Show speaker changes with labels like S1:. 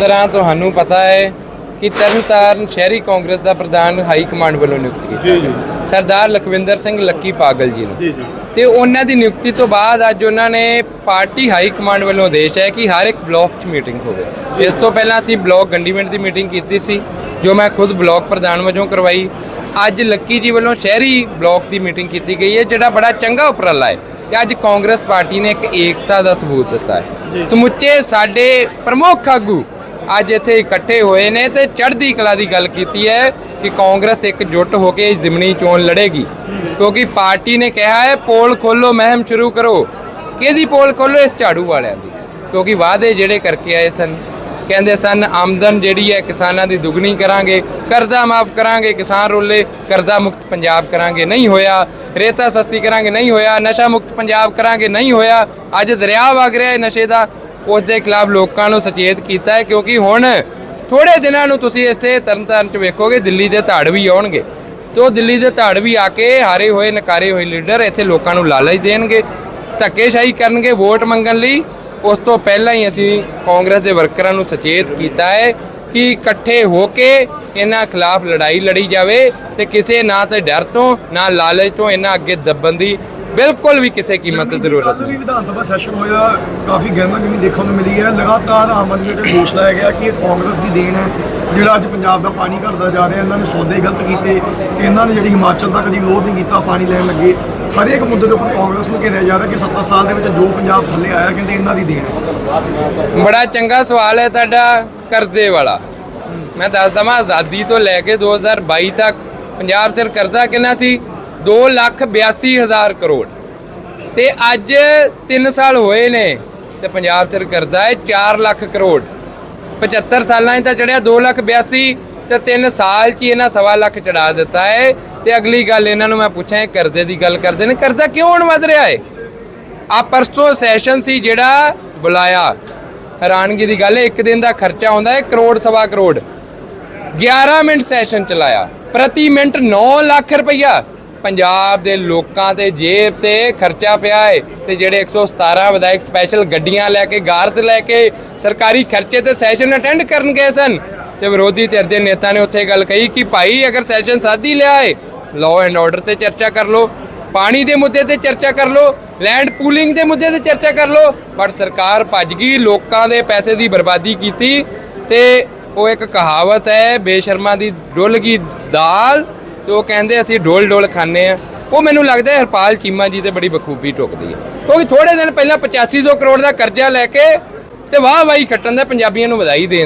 S1: ਤਰ੍ਹਾਂ ਤੁਹਾਨੂੰ ਪਤਾ ਹੈ ਕਿ ਤਰਨਤਾਰਨ ਸ਼ਹਿਰੀ ਕਾਂਗਰਸ ਦਾ ਪ੍ਰਧਾਨ ਹਾਈ ਕਮਾਂਡ ਵੱਲੋਂ ਨਿਯੁਕਤ ਕੀਤਾ
S2: ਜੀ, ਜੀ।
S1: ਸਰਦਾਰ ਲਖਵਿੰਦਰ ਸਿੰਘ ਲੱਕੀ ਪਾਗਲ ਜੀ ਨੂੰ।
S2: ਜੀ ਜੀ।
S1: ਤੇ ਉਹਨਾਂ ਦੀ ਨਿਯੁਕਤੀ ਤੋਂ ਬਾਅਦ ਅੱਜ ਉਹਨਾਂ ਨੇ ਪਾਰਟੀ ਹਾਈ ਕਮਾਂਡ ਵੱਲੋਂ ਆਦੇਸ਼ ਹੈ ਕਿ ਹਰ ਇੱਕ ਬਲਾਕ 'ਚ ਮੀਟਿੰਗ ਹੋਵੇ। ਇਸ ਤੋਂ ਪਹਿਲਾਂ ਅਸੀਂ ਬਲਾਕ ਗੰਡੀਮਿੰਟ ਦੀ ਮੀਟਿੰਗ ਕੀਤੀ ਸੀ ਜੋ ਮੈਂ ਖੁਦ ਬਲਾਕ ਪ੍ਰਧਾਨ ਵਜੋਂ ਕਰਵਾਈ। ਅੱਜ ਲੱਕੀ ਜੀ ਵੱਲੋਂ ਸ਼ਹਿਰੀ ਬਲਾਕ ਦੀ ਮੀਟਿੰਗ ਕੀਤੀ ਗਈ ਹੈ ਜਿਹੜਾ ਬੜਾ ਚੰਗਾ ਉਪਰਾਲਾ ਹੈ ਕਿ ਅੱਜ ਕਾਂਗਰਸ ਪਾਰਟੀ ਨੇ ਇੱਕ ਏਕਤਾ ਦਾ ਸਬੂਤ ਦਿੱਤਾ ਹੈ। ਸਮੁੱਚੇ ਸਾਡੇ ਪ੍ਰਮੁੱਖ ਆਗੂ ਅੱਜ ਇੱਥੇ ਇਕੱਠੇ ਹੋਏ ਨੇ ਤੇ ਚੜ੍ਹਦੀ ਕਲਾ ਦੀ ਗੱਲ ਕੀਤੀ ਹੈ ਕਿ ਕਾਂਗਰਸ ਇੱਕ ਜੁੱਟ ਹੋ ਕੇ ਜ਼ਿਮਨੀ ਚੋਣ ਲੜੇਗੀ। ਕਿਉਂਕਿ ਪਾਰਟੀ ਨੇ ਕਿਹਾ ਹੈ, ਪੋਲ ਖੋਲੋ ਮਹਿਮ ਸ਼ੁਰੂ ਕਰੋ। ਕਿਹਦੀ ਪੋਲ ਖੋਲੋ ਇਸ ਝਾੜੂ ਵਾਲਿਆਂ ਦੀ। ਕਿਉਂਕਿ ਵਾਅਦੇ ਜਿਹੜੇ ਕਰਕੇ ਆਏ ਸਨ। ਕਹਿੰਦੇ ਸਨ, ਆਮਦਨ ਜਿਹੜੀ ਹੈ, ਕਿਸਾਨਾਂ ਦੀ ਦੁੱਗਣੀ ਕਰਾਂਗੇ, ਕਰਜ਼ਾ ਮਾਫ ਕਰਾਂਗੇ, ਕਿਸਾਨ ਰੋਲੇ, ਕਰਜ਼ਾ ਮੁਕਤ ਪੰਜਾਬ ਕਰਾਂਗੇ, ਨਹੀਂ ਹੋਇਆ। ਰੇਤਾ ਸਸਤੀ ਕਰਾਂਗੇ, ਨਹੀਂ ਹੋਇਆ। ਨਸ਼ਾ ਮੁਕਤ ਪੰਜਾਬ ਕਰਾਂਗੇ, ਨਹੀਂ ਹੋਇਆ। ਅੱਜ ਦਰਿਆ ਵਗ ਰਿਹਾ ਹੈ ਨਸ਼ੇ ਦਾ। ਉਸ ਦੇ ਖਿਲਾਫ ਲੋਕਾਂ ਨੂੰ ਸੁਚੇਤ ਕੀਤਾ ਹੈ, ਕਿਉਂਕਿ ਹੁਣ ਥੋੜੇ ਦਿਨਾਂ ਨੂੰ ਤੁਸੀਂ ਇਸੇ ਤਰਨਤਾਰਨ ਚ ਵੇਖੋਗੇ, ਦਿੱਲੀ ਦੇ ਧਾੜ ਵੀ ਆਉਣਗੇ। ਤੇ ਉਹ ਦਿੱਲੀ ਦੇ ਧਾੜ ਵੀ ਆ ਕੇ ਹਾਰੇ ਹੋਏ, ਨਕਾਰੇ ਹੋਏ ਲੀਡਰ ਇੱਥੇ ਲੋਕਾਂ ਨੂੰ ਲਾਲਚ ਦੇਣਗੇ, ਧੱਕੇਸ਼ਾਹੀ ਕਰਨਗੇ ਵੋਟ ਮੰਗਣ ਲਈ। ਉਸ ਤੋਂ ਪਹਿਲਾਂ ਹੀ ਅਸੀਂ ਕਾਂਗਰਸ ਦੇ ਵਰਕਰਾਂ ਨੂੰ ਸੁਚੇਤ ਕੀਤਾ ਹੈ ਕਿ ਇਕੱਠੇ ਹੋ ਕੇ ਇਹਨਾਂ ਖਿਲਾਫ ਲੜਾਈ ਲੜੀ ਜਾਵੇ ਤੇ ਕਿਸੇ ਨਾ ਤੇ ਡਰ ਤੋਂ, ਨਾ ਲਾਲਚ ਤੋਂ ਇਹਨਾਂ ਅੱਗੇ ਦੱਬਣ ਦੀ ਬਿਲਕੁਲ ਵੀ ਕਿਸੇ ਕੀਮਤ ਤੇ ਜ਼ਰੂਰਤ ਨਹੀਂ
S3: ਵੀ ਵਿਧਾਨ ਸਭਾ ਸੈਸ਼ਨ ਹੋਇਆ ਕਾਫੀ ਗਹਿਮਾ ਗਹਿਮੀ ਦੇਖਣ ਨੂੰ ਮਿਲੀ ਹੈ। ਲਗਾਤਾਰ ਆਮ ਆਦਮੀ ਦੇ ਦੋਸ਼ ਲਾਇਆ ਗਿਆ ਕਿ ਇਹ ਕਾਂਗਰਸ ਦੀ ਦੇਣ ਹੈ ਜਿਹੜਾ ਅੱਜ ਪੰਜਾਬ ਦਾ ਪਾਣੀ ਘਟਦਾ ਜਾ ਰਿਹਾ ਇਹਨਾਂ ਨੇ ਸੌਦੇ ਗਲਤ ਕੀਤੇ ਕਿ ਇਹਨਾਂ ਨੇ ਜਿਹੜੀ ਹਿਮਾਚਲ ਦਾ ਕਦੀ ਵਿਰੋਧ ਨਹੀਂ ਕੀਤਾ ਪਾਣੀ ਲੈਣ ਲੱਗੇ। ਹਰੇਕ ਮੁੱਦੇ ਦੇ ਉੱਪਰ ਕਾਂਗਰਸ ਨੂੰ ਘੇਰਿਆ ਜਾ ਰਿਹਾ ਕਿ 70 ਸਾਲ ਦੇ ਵਿੱਚ ਜੋ ਪੰਜਾਬ ਥੱਲੇ ਆਇਆ ਕਹਿੰਦੇ ਇਹਨਾਂ ਦੀ ਦੇਣ ਹੈ।
S1: ਬੜਾ ਚੰਗਾ ਸਵਾਲ ਹੈ ਤੁਹਾਡਾ ਕਰਜ਼ੇ ਵਾਲਾ। ਮੈਂ ਦੱਸ ਦਵਾਂ ਆਜ਼ਾਦੀ ਤੋਂ ਲੈ ਕੇ 2022 ਤੱਕ ਪੰਜਾਬ ਸਿਰ ਕਰਜ਼ਾ ਕਿੰਨਾ ਸੀ? 2 ਲੱਖ 82 ਹਜ਼ਾਰ ਕਰੋੜ। ਤੇ ਅੱਜ 3 ਸਾਲ ਹੋਏ ਨੇ ਤੇ ਪੰਜਾਬ ਸਰ ਕਰਜ਼ਾ ਹੈ 4 ਲੱਖ ਕਰੋੜ। 75 ਸਾਲਾਂ 'ਚ ਤਾਂ ਚੜਿਆ 2 ਲੱਖ 82 ਤੇ 3 ਸਾਲ 'ਚ ਹੀ ਇਹਨਾਂ ਸਵਾ ਲੱਖ ਚੜਾ ਦਿੱਤਾ ਹੈ। ਤੇ ਅਗਲੀ ਗੱਲ ਇਹਨਾਂ ਨੂੰ ਮੈਂ ਪੁੱਛਾਂ, ਇਹ ਕਰਜ਼ੇ ਦੀ ਗੱਲ ਕਰਦੇ ਨੇ। ਕਰਜ਼ਾ ਕਿਉਂ ਹੁਣ ਵਧ ਰਿਹਾ ਹੈ? ਆ ਪਰਸੋਂ ਸੈਸ਼ਨ ਸੀ ਜਿਹੜਾ ਬੁਲਾਇਆ। ਹੈਰਾਨਗੀ ਦੀ ਗੱਲ ਹੈ, ਇੱਕ ਦਿਨ ਦਾ ਖਰਚਾ ਆਉਂਦਾ ਹੈ ਕਰੋੜ ਸਵਾ ਕਰੋੜ। 11 ਮਿੰਟ ਸੈਸ਼ਨ ਚਲਾਇਆ। ਪ੍ਰਤੀ ਮਿੰਟ 9 ਲੱਖ ਰੁਪਈਆ। ਪੰਜਾਬ ਦੇ ਲੋਕਾਂ ਤੇ ਜੇਬ ਤੇ ਖਰਚਾ ਪਿਆ ਹੈ ਤੇ ਜਿਹੜੇ 117 ਵਿਧਾਇਕ ਸਪੈਸ਼ਲ ਗੱਡੀਆਂ ਲੈ ਕੇ ਗਾਰਦ ਲੈ ਕੇ ਸਰਕਾਰੀ ਖਰਚੇ ਤੇ ਸੈਸ਼ਨ ਅਟੈਂਡ ਕਰਨ ਗਏ ਸਨ। ਤੇ ਵਿਰੋਧੀ ਧਿਰ ਦੇ ਨੇਤਾ ਨੇ ਉੱਥੇ ਗੱਲ ਕਹੀ ਕਿ ਭਾਈ, ਅਗਰ ਸੈਸ਼ਨ ਸਾਧੀ ਲਿਆ ਹੈ ਲਾਅ ਐਂਡ ਆਰਡਰ ਤੇ ਚਰਚਾ ਕਰ ਲਓ, ਪਾਣੀ ਦੇ ਮੁੱਦੇ ਤੇ ਚਰਚਾ ਕਰ ਲਓ ਲੈਂਡ ਪੂਲਿੰਗ ਦੇ ਮੁੱਦੇ ਤੇ ਚਰਚਾ ਕਰ ਲਓ ਬਟ ਸਰਕਾਰ ਭੱਜ ਗਈ, ਲੋਕਾਂ ਦੇ ਪੈਸੇ ਦੀ ਬਰਬਾਦੀ ਕੀਤੀ ਤੇ ਉਹ ਇੱਕ ਕਹਾਵਤ ਹੈ, ਬੇਸ਼ਰਮਾ ਦੀ ਡੁੱਲ ਗਈ ਦਾਲ। ਤੇ ਉਹ ਕਹਿੰਦੇ ਅਸੀਂ ਡੋਲ ਡੋਲ ਖਾਂਦੇ ਆ ਉਹ ਮੈਨੂੰ ਲੱਗਦਾ ਹਰਪਾਲ ਚੀਮਾ ਜੀ ਤੇ ਬੜੀ ਬਖੂਬੀ ਟੁਕਦੀ ਹੈ। ਕਿਉਂਕਿ ਥੋੜੇ ਦਿਨ ਪਹਿਲਾਂ 8500 ਕਰੋੜ ਦਾ ਕਰਜ਼ਾ ਲੈ ਕੇ ਤੇ ਵਾਹ ਵਾਹੀ ਖੱਟਣ ਦਾ ਪੰਜਾਬੀਆਂ ਨੂੰ ਵਧਾਈ ਦੇਣ।